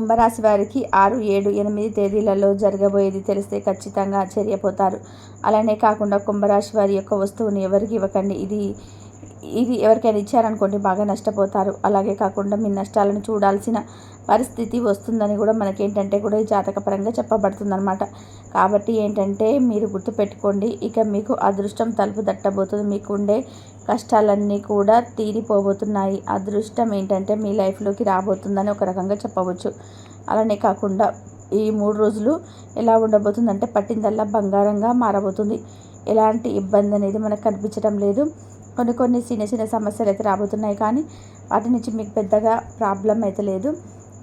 కుంభరాశి వారికి ఆరు ఏడు ఎనిమిది తేదీలలో జరగబోయేది తెలిస్తే ఖచ్చితంగా ఆశ్చర్యపోతారు. అలానే కాకుండా కుంభరాశి వారి యొక్క వస్తువుని ఎవరికి ఇవ్వకండి? ఇది ఇది ఎవరికైనా ఇచ్చారనుకోండి బాగా నష్టపోతారు. అలాగే కాకుండా మీ నష్టాలను చూడాల్సిన పరిస్థితి వస్తుందని కూడా మనకి ఏంటంటే కూడా ఈ జాతకపరంగా చెప్పబడుతుందనమాట కాబట్టి ఏంటంటే మీరు గుర్తుపెట్టుకోండి ఇక మీకు అదృష్టం తలుపు తట్టబోతుంది. మీకు ఉండే కష్టాలన్నీ కూడా తీరిపోబోతున్నాయి. అదృష్టం ఏంటంటే మీ లైఫ్లోకి రాబోతుందని ఒక రకంగా చెప్పవచ్చు. అలానే కాకుండా ఈ మూడు రోజులు ఎలా ఉండబోతుందంటే పట్టిందల్లా బంగారంగా మారబోతుంది. ఎలాంటి ఇబ్బంది అనేది మనకు కనిపించడం లేదు. కొన్ని కొన్ని చిన్న చిన్న సమస్యలు అయితే రాబోతున్నాయి కానీ వాటి నుంచి మీకు పెద్దగా ప్రాబ్లం అయితే లేదు.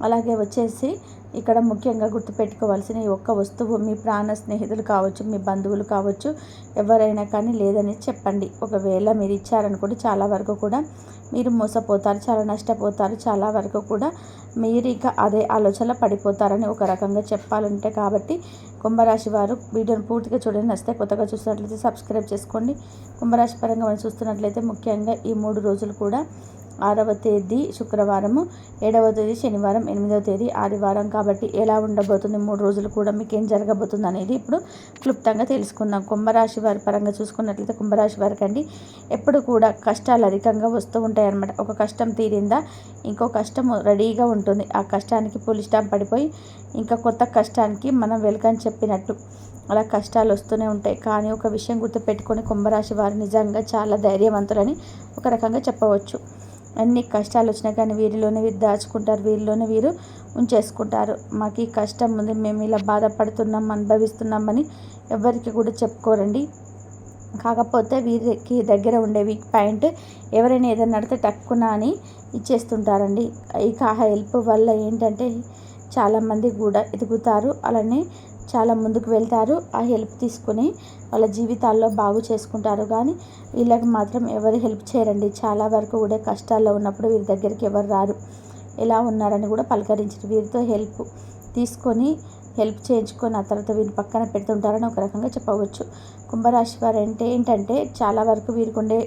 అలాగే వచ్చేసి ఇక్కడ ముఖ్యంగా గుర్తుపెట్టుకోవాల్సిన ఈ ఒక్క వస్తువు మీ ప్రాణ స్నేహితులు కావచ్చు మీ బంధువులు కావచ్చు ఎవరైనా కానీ లేదని చెప్పండి. ఒకవేళ మీరు ఇచ్చారనుకోండి చాలా వరకు కూడా మీరు మోసపోతారు చాలా నష్టపోతారు చాలా వరకు కూడా మీరు ఇక అదే ఆలోచనలో పడిపోతారని ఒక రకంగా చెప్పాలంటే కాబట్టి కుంభరాశి వారు వీడియోని పూర్తిగా చూడండి. వస్తే కొత్తగా చూసినట్లయితే సబ్స్క్రైబ్ చేసుకోండి. కుంభరాశి పరంగా మనం చూస్తున్నట్లయితే ముఖ్యంగా ఈ మూడు రోజులు కూడా ఆరవ తేదీ శుక్రవారము ఏడవ తేదీ శనివారం ఎనిమిదవ తేదీ ఆదివారం. కాబట్టి ఎలా ఉండబోతుంది? మూడు రోజులు కూడా మీకు ఏం జరగబోతుంది అనేది ఇప్పుడు క్లుప్తంగా తెలుసుకుందాం. కుంభరాశి వారి పరంగా చూసుకున్నట్లయితే కుంభరాశి వారికి అండి ఎప్పుడు కూడా కష్టాలు అధికంగా వస్తూ ఉంటాయి అన్నమాట ఒక కష్టం తీరిందా? ఇంకో కష్టం రెడీగా ఉంటుంది. ఆ కష్టానికి పులి స్టాంప్ పడిపోయి ఇంకా కొత్త కష్టానికి మనం వెల్కమ్ చెప్పినట్టు అలా కష్టాలు వస్తూనే ఉంటాయి. కానీ ఒక విషయం గుర్తుపెట్టుకొని కుంభరాశి వారు నిజంగా చాలా ధైర్యవంతులని ఒక రకంగా చెప్పవచ్చు. అన్ని కష్టాలు వచ్చినా కానీ వీరిలోనే వీరు దాచుకుంటారు వీరిలోనే వీరు ఉంచేసుకుంటారు. మాకు ఈ కష్టం ఉంది మేము ఇలా బాధపడుతున్నాం అనుభవిస్తున్నామని ఎవరికి కూడా చెప్పుకోరండి. కాకపోతే వీరికి దగ్గర ఉండే వీక్ పాయింట్ ఎవరైనా ఏదైనా అడితే టక్కున అని ఇచ్చేస్తుంటారండి. ఇక ఆ హెల్ప్ వల్ల ఏంటంటే చాలామంది కూడా ఎదుగుతారు. అలానే చాలా ముందుకు వెళ్తారు. ఆ హెల్ప్ తీసుకొని వాళ్ళ జీవితాల్లో బాగు చేసుకుంటారు. కానీ వీళ్ళకి మాత్రం ఎవరు హెల్ప్ చేయరండి. చాలా వరకు కూడా కష్టాల్లో ఉన్నప్పుడు వీరి దగ్గరికి ఎవరు రారు. ఎలా ఉన్నారని కూడా పలకరించరు. వీరితో హెల్ప్ తీసుకొని హెల్ప్ చేయించుకొని ఆ తర్వాత వీరి పక్కన పెడుతుంటారని ఒక రకంగా చెప్పవచ్చు. కుంభరాశి వారు అంటే ఏంటంటే చాలా వరకు వీరికి ఉండే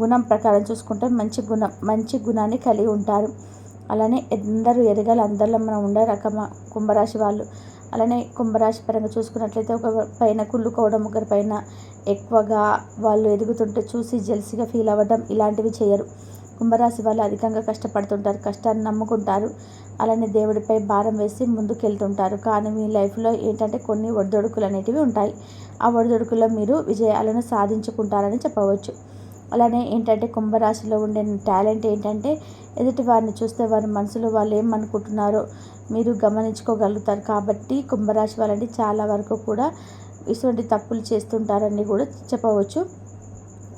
గుణం ప్రకారం చూసుకుంటే మంచి గుణం మంచి గుణాన్ని కలిగి ఉంటారు. అలానే ఎందరూ ఎదగాలి అందరిలో మనం ఉండే రకమ కుంభరాశి వాళ్ళు అలానే కుంభరాశి పరంగా చూసుకున్నట్లయితే ఒక పైన కుళ్ళుకోవడం ఒకరి పైన ఎక్కువగా వాళ్ళు ఎదుగుతుంటే చూసి జెల్సీగా ఫీల్ అవ్వడం ఇలాంటివి చేయరు. కుంభరాశి వాళ్ళు అధికంగా కష్టపడుతుంటారు కష్టాన్ని నమ్ముకుంటారు. అలానే దేవుడిపై భారం వేసి ముందుకెళ్తుంటారు. కానీ మీ లైఫ్లో ఏంటంటే కొన్ని ఒడిదొడుకులు అనేటివి ఉంటాయి. ఆ ఒడిదొడుకుల్లో మీరు విజయాలను సాధించుకుంటారని చెప్పవచ్చు. అలానే ఏంటంటే కుంభరాశిలో ఉండే టాలెంట్ ఏంటంటే ఎదుటి వారిని చూస్తే వారి మనసులో వాళ్ళు ఏమనుకుంటున్నారో మీరు గమనించుకోగలుగుతారు. కాబట్టి కుంభరాశి వాళ్ళంటే చాలా వరకు కూడా ఇటువంటి తప్పులు చేస్తుంటారని కూడా చెప్పవచ్చు.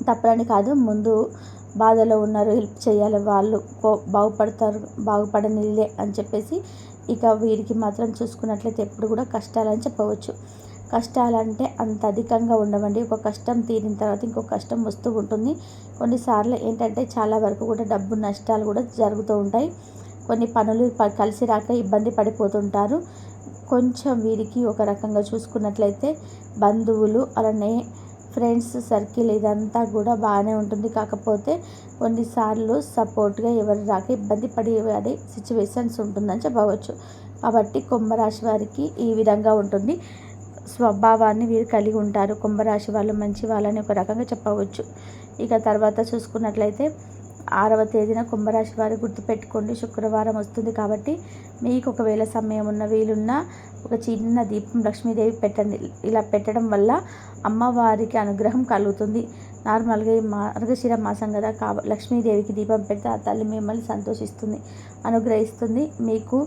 తప్పులని కాదు ముందు బాధలో ఉన్నారు హెల్ప్ చేయాలి వాళ్ళు బాగుపడతారు బాగుపడనిలే అని చెప్పేసి ఇక వీరికి మాత్రం చూసుకున్నట్లయితే ఎప్పుడు కూడా కష్టాలని చెప్పవచ్చు. కష్టాలంటే అంత అధికంగా ఉండవండి. ఒక కష్టం తీరిన తర్వాత ఇంకో కష్టం వస్తూ ఉంటుంది. కొన్నిసార్లు ఏంటంటే చాలా వరకు కూడా డబ్బు నష్టాలు కూడా జరుగుతూ ఉంటాయి. కొన్ని పనులు కలిసి రాక ఇబ్బంది పడిపోతుంటారు. కొంచెం వీరికి ఒక రకంగా చూసుకున్నట్లయితే బంధువులు అలానే ఫ్రెండ్స్ సర్కిల్ ఇదంతా కూడా బాగానే ఉంటుంది. కాకపోతే కొన్నిసార్లు సపోర్ట్గా ఎవరు రాక ఇబ్బంది పడే సిచ్యువేషన్స్ ఉంటుందని చెప్పవచ్చు. కాబట్టి కుంభరాశి వారికి ఈ విధంగా ఉంటుంది. స్వభావాన్ని వీరు కలిగి ఉంటారు. కుంభరాశి వాళ్ళు మంచి వాళ్ళని ఒక రకంగా చెప్పవచ్చు. ఇక తర్వాత చూసుకున్నట్లయితే ఆరవ తేదీన కుంభరాశి వారి గుర్తుపెట్టుకోండి. శుక్రవారం వస్తుంది కాబట్టి మీకు ఒకవేళ సమయం ఉన్న వీలున్న ఒక చిన్న దీపం లక్ష్మీదేవి పెట్టండి. ఇలా పెట్టడం వల్ల అమ్మవారికి అనుగ్రహం కలుగుతుంది. నార్మల్గా ఈ మార్గశిర మాసం కదా కా లక్ష్మీదేవికి దీపం పెడితే ఆ తల్లి మిమ్మల్ని సంతోషిస్తుంది అనుగ్రహిస్తుంది మీకు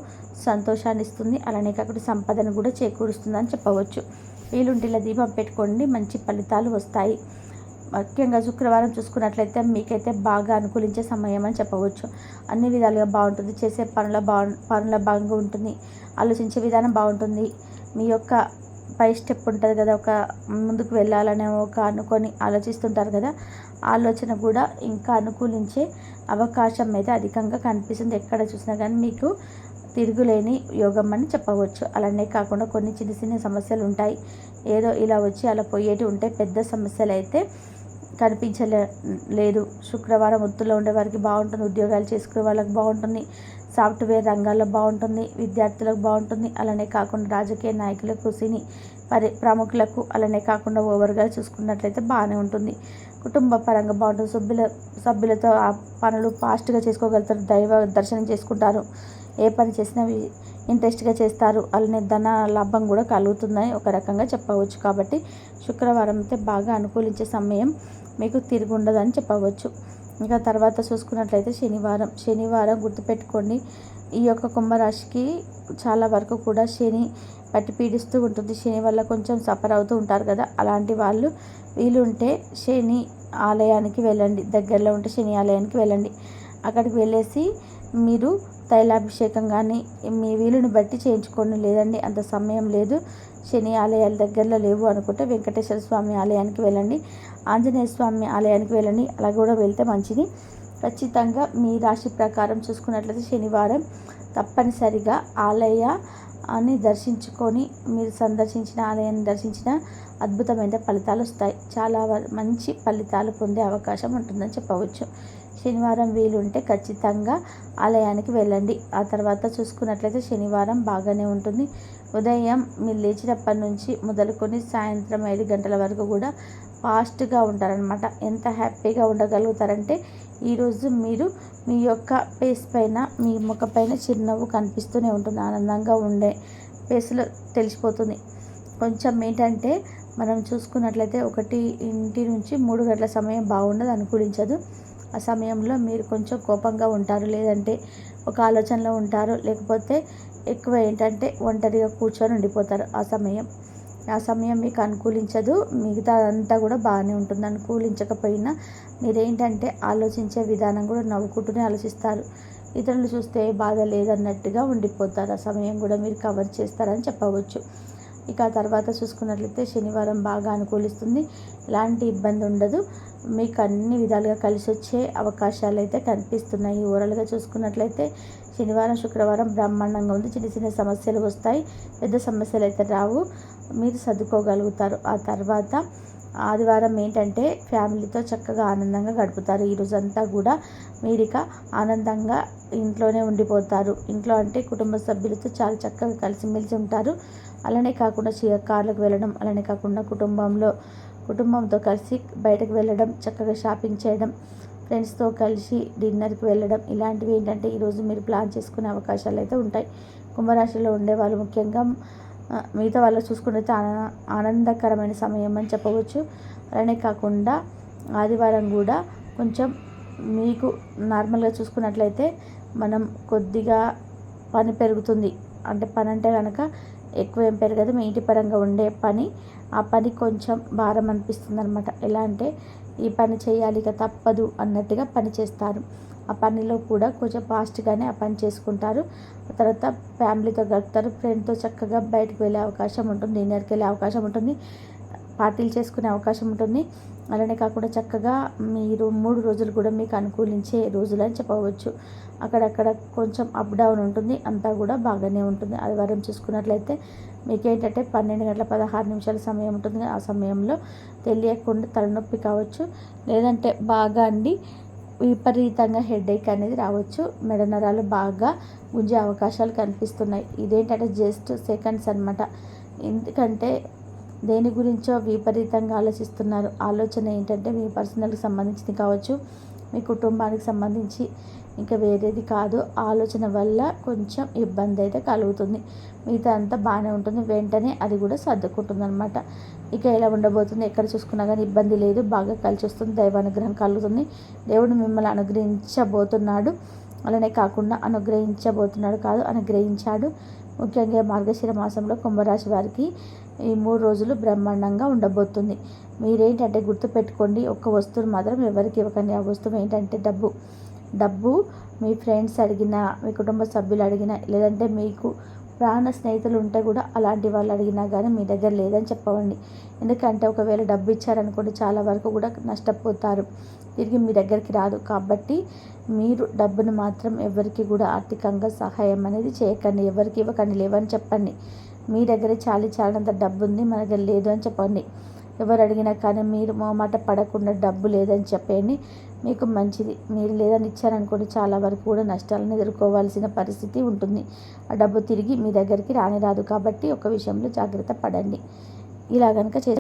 సంతోషాన్ని ఇస్తుంది అలానే కాకుండా సంపదను కూడా చేకూరుస్తుంది అని చెప్పవచ్చు. వీలుంటిలా దీపం పెట్టుకోండి మంచి ఫలితాలు వస్తాయి. ముఖ్యంగా శుక్రవారం చూసుకున్నట్లయితే మీకైతే బాగా అనుకూలించే సమయం అని చెప్పవచ్చు. అన్ని విధాలుగా బాగుంటుంది చేసే పనుల బాగు పనుల బాగా ఉంటుంది ఆలోచించే విధానం బాగుంటుంది. మీ యొక్క పై స్టెప్ ఉంటుంది కదా ఒక ముందుకు వెళ్ళాలనే ఒక అనుకొని ఆలోచిస్తుంటారు కదా ఆలోచన కూడా ఇంకా అనుకూలించే అవకాశం అయితే అధికంగా కనిపిస్తుంది. ఎక్కడ చూసినా కానీ మీకు తిరుగులేని యోగం అని చెప్పవచ్చు. అలానే కాకుండా కొన్ని చిన్న చిన్న సమస్యలు ఉంటాయి. ఏదో ఇలా వచ్చి అలా పోయేటి ఉంటే పెద్ద సమస్యలు అయితే కనిపించలే లేదు. శుక్రవారం ఒత్తులో ఉండే వారికి బాగుంటుంది ఉద్యోగాలు చేసుకునే వాళ్ళకి బాగుంటుంది. సాఫ్ట్వేర్ రంగాల్లో బాగుంటుంది విద్యార్థులకు బాగుంటుంది. అలానే కాకుండా రాజకీయ నాయకులకు సినీ పరి ప్రముఖులకు అలానే కాకుండా ఓవర్గా చూసుకున్నట్లయితే బాగానే ఉంటుంది. కుటుంబ పరంగా బాగుంటుంది. సభ్యుల సభ్యులతో ఆ పనులు ఫాస్ట్గా చేసుకోగలుగుతారు దైవ దర్శనం చేసుకుంటారు. ఏ పని చేసినా ఇంట్రెస్ట్గా చేస్తారు. అలానే ధన లాభం కూడా కలుగుతుందని ఒక రకంగా చెప్పవచ్చు. కాబట్టి శుక్రవారం అయితే బాగా అనుకూలించే సమయం మీకు తిరిగి ఉండదని చెప్పవచ్చు. ఇంకా తర్వాత చూసుకున్నట్లయితే శనివారం శనివారం గుర్తుపెట్టుకోండి. ఈ యొక్క కుంభరాశికి చాలా వరకు కూడా శని పట్టి పీడిస్తూ ఉంటుంది. శని వల్ల కొంచెం సఫర్ అవుతూ ఉంటారు కదా. అలాంటి వాళ్ళు వీలుంటే శని ఆలయానికి వెళ్ళండి. దగ్గరలో ఉంటే శని ఆలయానికి వెళ్ళండి. అక్కడికి వెళ్ళేసి మీరు తైలాభిషేకం కానీ మీ వీలుని బట్టి చేయించుకోండి. లేదండి అంత సమయం లేదు. శని ఆలయాల దగ్గరలో లేవు అనుకుంటే వెంకటేశ్వర స్వామి ఆలయానికి వెళ్ళండి. ఆంజనేయ స్వామి ఆలయానికి వెళ్ళండి. అలా కూడా వెళ్తే మంచిది. ఖచ్చితంగా మీ రాశి ప్రకారం చూసుకున్నట్లయితే శనివారం తప్పనిసరిగా ఆలయ అని దర్శించుకొని మీరు సందర్శించిన ఆలయాన్ని దర్శించిన అద్భుతమైన ఫలితాలు వస్తాయి. చాలా మంచి ఫలితాలు పొందే అవకాశం ఉంటుందని చెప్పవచ్చు. శనివారం వీలుంటే ఖచ్చితంగా ఆలయానికి వెళ్ళండి. ఆ తర్వాత చూసుకున్నట్లయితే శనివారం బాగానే ఉంటుంది. ఉదయం మీరు లేచినప్పటి నుంచి మొదలుకొని సాయంత్రం ఐదు గంటల వరకు కూడా ఫాస్ట్గా ఉంటారనమాట ఎంత హ్యాపీగా ఉండగలుగుతారంటే ఈరోజు మీరు మీ యొక్క ఫేస్ పైన మీ ముఖ పైన చిరునవ్వు కనిపిస్తూనే ఉంటుంది. ఆనందంగా ఉండే ఫేస్లో తెలిసిపోతుంది. కొంచెం ఏంటంటే మనం చూసుకున్నట్లయితే ఒకటి ఇంటి నుంచి మూడు గంటల సమయం బాగుండదు అనుకూలించదు. ఆ సమయంలో మీరు కొంచెం కోపంగా ఉంటారు. లేదంటే ఒక ఆలోచనలో ఉంటారు. లేకపోతే ఎక్కువ ఏంటంటే ఒంటరిగా కూర్చొని ఉండిపోతారు ఆ సమయం. ఆ సమయం మీకు అనుకూలించదు. మిగతా అంతా కూడా బాగానే ఉంటుంది. అనుకూలించకపోయినా మీరేంటంటే ఆలోచించే విధానం కూడా నవ్వుకుంటూనే ఆలోచిస్తారు. ఇతరులు చూస్తే బాధ లేదన్నట్టుగా ఉండిపోతారు. ఆ సమయం కూడా మీరు కవర్ చేస్తారని చెప్పవచ్చు. ఇక ఆ తర్వాత చూసుకున్నట్లయితే శనివారం బాగా అనుకూలిస్తుంది. ఎలాంటి ఇబ్బంది ఉండదు. మీకు అన్ని విధాలుగా కలిసి వచ్చే అవకాశాలు అయితే కనిపిస్తున్నాయి. ఓవరాల్గా చూసుకున్నట్లయితే శనివారం శుక్రవారం బ్రహ్మాండంగా ఉంది. చిన్న చిన్న సమస్యలు వస్తాయి. పెద్ద సమస్యలు అయితే రావు. మీరు సర్దుకోగలుగుతారు. ఆ తర్వాత ఆదివారం ఏంటంటే ఫ్యామిలీతో చక్కగా ఆనందంగా గడుపుతారు. ఈ రోజంతా కూడా మీరిక ఆనందంగా ఇంట్లోనే ఉండిపోతారు. ఇంట్లో అంటే కుటుంబ సభ్యులతో చాలా చక్కగా కలిసిమెలిసి ఉంటారు. అలానే కాకుండా కార్లకు వెళ్ళడం అలానే కాకుండా కుటుంబంలో కుటుంబంతో కలిసి బయటకు వెళ్ళడం చక్కగా షాపింగ్ చేయడం ఫ్రెండ్స్తో కలిసి డిన్నర్కి వెళ్ళడం ఇలాంటివి ఏంటంటే ఈరోజు మీరు ప్లాన్ చేసుకునే అవకాశాలు అయితే ఉంటాయి. కుంభరాశిలో ఉండే వాళ్ళు ముఖ్యంగా మిగతా వాళ్ళు చూసుకుంటే ఆనందకరమైన సమయం అని చెప్పవచ్చు. అలానే కాకుండా ఆదివారం కూడా కొంచెం మీకు నార్మల్గా చూసుకున్నట్లయితే మనం కొద్దిగా పని పెరుగుతుంది. అంటే పని అంటే కనుక ఎక్కువ ఏం పెరగదు. మీ ఇంటి పరంగా ఉండే పని ఆ పని కొంచెం భారం అనిపిస్తుంది అనమాట ఎలా అంటే ఈ పని చేయాలి ఇక తప్పదు అన్నట్టుగా పని చేస్తారు. ఆ పనిలో కూడా కొంచెం ఫాస్ట్గానే ఆ పని చేసుకుంటారు. తర్వాత ఫ్యామిలీతో గడుపుతారు. ఫ్రెండ్తో చక్కగా బయటకు వెళ్ళే అవకాశం ఉంటుంది. డిన్నర్కి వెళ్ళే అవకాశం ఉంటుంది. పార్టీలు చేసుకునే అవకాశం ఉంటుంది. అలానే కాకుండా చక్కగా మీరు మూడు రోజులు కూడా మీకు అనుకూలించే రోజులు అని చెప్పవచ్చు. అక్కడక్కడ కొంచెం అప్ డౌన్ ఉంటుంది అంతా కూడా బాగానే ఉంటుంది. ఆదివారం చూసుకున్నట్లయితే మీకు ఏంటంటే పన్నెండు గంటల పదహారు నిమిషాల సమయం ఉంటుంది. ఆ సమయంలో తెలియకుండా తలనొప్పి కావచ్చు లేదంటే బాగా అండి విపరీతంగా హెడేక్ అనేది రావచ్చు. మెడ నరాలు బాగా గుంజే అవకాశాలు కనిపిస్తున్నాయి. ఇదేంటంటే జస్ట్ సెకండ్స్ అనమాట ఎందుకంటే దేని గురించో విపరీతంగా ఆలోచిస్తున్నారు. ఆలోచన ఏంటంటే మీ పర్సనల్కి సంబంధించింది కావచ్చు మీ కుటుంబానికి సంబంధించి ఇంకా వేరేది కాదు. ఆలోచన వల్ల కొంచెం ఇబ్బంది అయితే కలుగుతుంది. మిగతా అంతా బాగానే ఉంటుంది. వెంటనే అది కూడా సర్దుకుంటుంది అనమాట ఇక ఎలా ఉండబోతుంది? ఎక్కడ చూసుకున్నా కానీ ఇబ్బంది లేదు. బాగా కలిసి వస్తుంది. దైవానుగ్రహం కలుగుతుంది. దేవుడు మిమ్మల్ని అనుగ్రహించబోతున్నాడు. అలానే కాకుండా అనుగ్రహించబోతున్నాడు కాదు అనుగ్రహించాడు. ముఖ్యంగా మార్గశిర మాసంలో కుంభరాశి వారికి ఈ మూడు రోజులు బ్రహ్మాండంగా ఉండబోతుంది. మీరేంటంటే గుర్తుపెట్టుకోండి ఒక్క వస్తువును మాత్రం ఎవరికి ఇవ్వకండి. ఆ వస్తువు ఏంటంటే డబ్బు. డబ్బు మీ ఫ్రెండ్స్ అడిగినా మీ కుటుంబ సభ్యులు అడిగినా లేదంటే మీకు ప్రాణ స్నేహితులు ఉంటే కూడా అలాంటి వాళ్ళు అడిగినా కానీ మీ దగ్గర లేదని చెప్పవండి. ఎందుకంటే ఒకవేళ డబ్బు ఇచ్చారనుకోండి చాలా వరకు కూడా నష్టపోతారు. తిరిగి మీ దగ్గరికి రాదు. కాబట్టి మీరు డబ్బును మాత్రం ఎవరికి కూడా ఆర్థికంగా సహాయం అనేది చేయకండి. ఎవరికి ఇవ్వకండి. లేవని చెప్పండి. మీ దగ్గర చాలి చాలినంత డబ్బు ఉంది మన దగ్గర లేదు అని చెప్పండి. ఎవరు అడిగినా కానీ మీరు మొమాట పడకుండా డబ్బు లేదని చెప్పండి మీకు మంచిది. మీరు లేదని ఇచ్చారనుకోండి చాలా వరకు కూడా నష్టాలను ఎదుర్కోవాల్సిన పరిస్థితి ఉంటుంది. ఆ డబ్బు తిరిగి మీ దగ్గరికి రాని రాదు కాబట్టి ఒక విషయంలో జాగ్రత్త పడండి. ఇలా కనుక చే